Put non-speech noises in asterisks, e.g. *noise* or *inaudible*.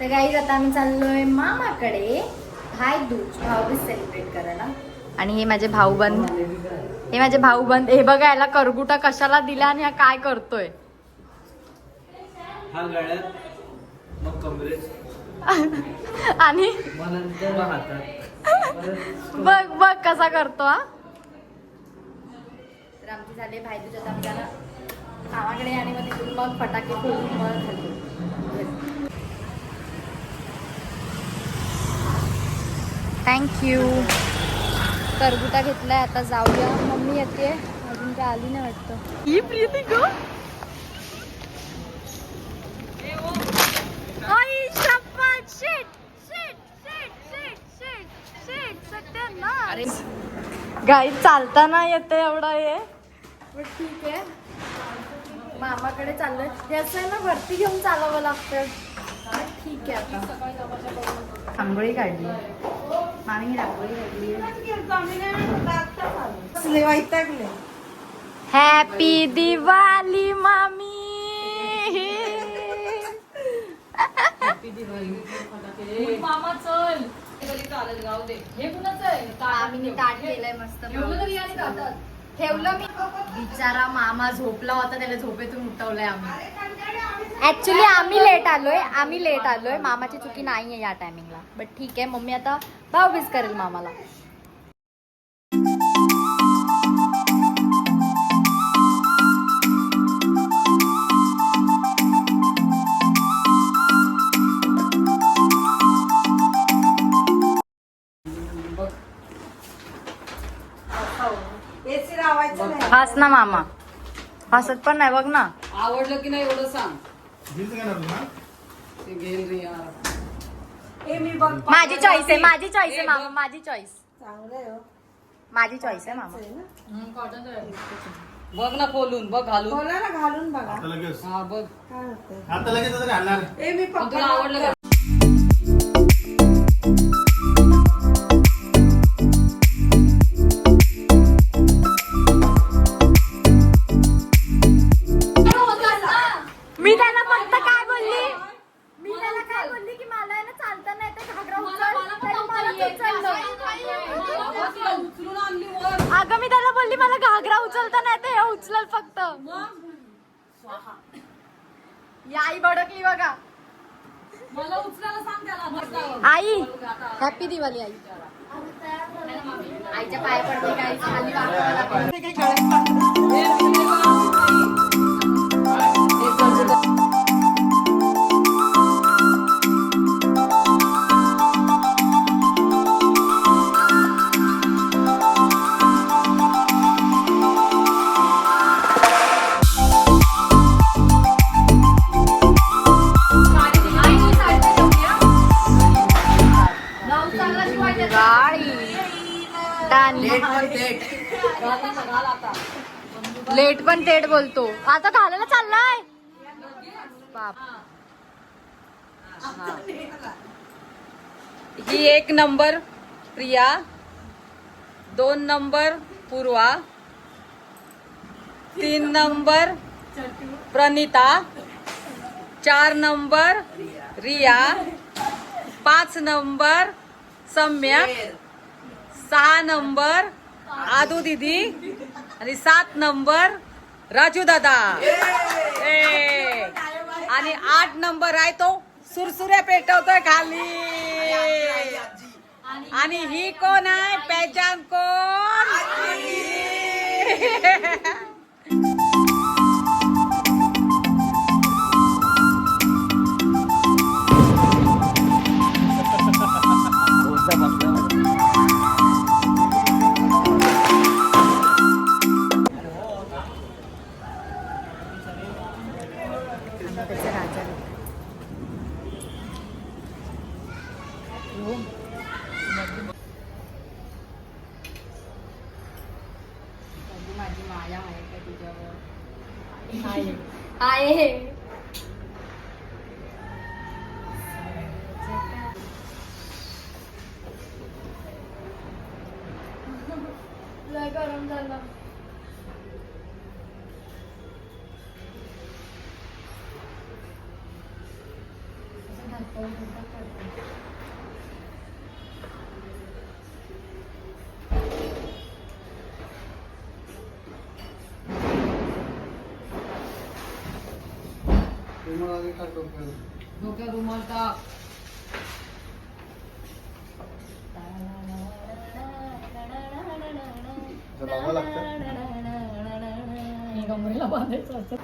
तर काही आता आम्ही चाललोय मामाकडे. हाय दूज भाऊबीज सेलिब्रेट करायला. आणि हे माझे भाऊबंद. हे माझे भाऊबंद. हे बघा याला करगुटा कशाला दिला आणि हा काय करतोय? हा गळ्यात मग कमरेत. *laughs* आणि? *laughs* बघ बघ कसा करतो हा. तर आमची झाले भाईदूज. आता आम्ही त्याला गावाकडे आणि मग तिथून मग फटाके फोडून मग थँक्यू करगुटा घेतलाय आता जाऊया. मम्मी येते. अजून काय आली नाही वाटतं. ही प्रीती ग आई शपथ shit shit shit shit shit shit सत्यानाश. गाई चालताना येते एवढा हे. ठीक आहे. मामाकडे चाललोय. असं आहे ना वरती घेऊन चालावं लागतं. ठीक आहे आता. रांगोळी काढली. मामी रांगोळी काढली वैतागले हॅपी दिवाळी मामी मामा चल. गाव दे. हे कुणाचं आहे? मामीने ताट केलंय मस्त ठेवलं मी. बिचारा मामा झोपला होता त्याला झोपेतून उठवलंय आम्ही. ऍक्च्युली आम्ही लेट आलोय आम्ही लेट आलोय. मामाची चुकी नाहीये या टायमिंगला बट ठीक आहे मम्मी आता भाऊबीज करेल मामाला. एसी लावायचं नाही. हस ना मामा. हसत पण नाही बघ ना. आवडलं की नाही एवढं सांग. ते घेईल रे यार. हे मी बघ माझी चॉईस आहे माझी चॉईस आहे मामा माझी चॉईस चांगलं आहे हो. माझी चॉईस आहे मामा. आहे ना? बघ ना खोलून बघ घालून. बोला ना घालून बघा. आता लगेच. हा बघ. काय होतंय? आता लगेच घालणार. हे मी तुला आवडलं का? अगं मी त्याला बोलली मला घागरा उचलता नाही तर हे उचलल फक्त. ही आई भडकली बघा. मला उचलायला सांग त्याला. आई हॅपी दिवाळी आई. आईच्या पाया पडते काय लेट पण तेट बोलतो. आता घालायला चाललाय? बाप. ही. एक नंबर प्रिया. दोन नंबर पूर्वा. तीन नंबर प्रणिता. चार नंबर रिया. पाच नंबर सम्यक सहा नंबर आदू दीदी आणि सात नंबर राजू दादा. ए. आणि आठ नंबर आहे तो सुरसुऱ्या पेटवतोय खाली. आणि ही कोण आहे? पहचान कोण? *laughs* त्याचा राजा माझी माया आहे का तुझ्यावर आहे डोक्यात रुमाल टाक हे बांधायचं असतं.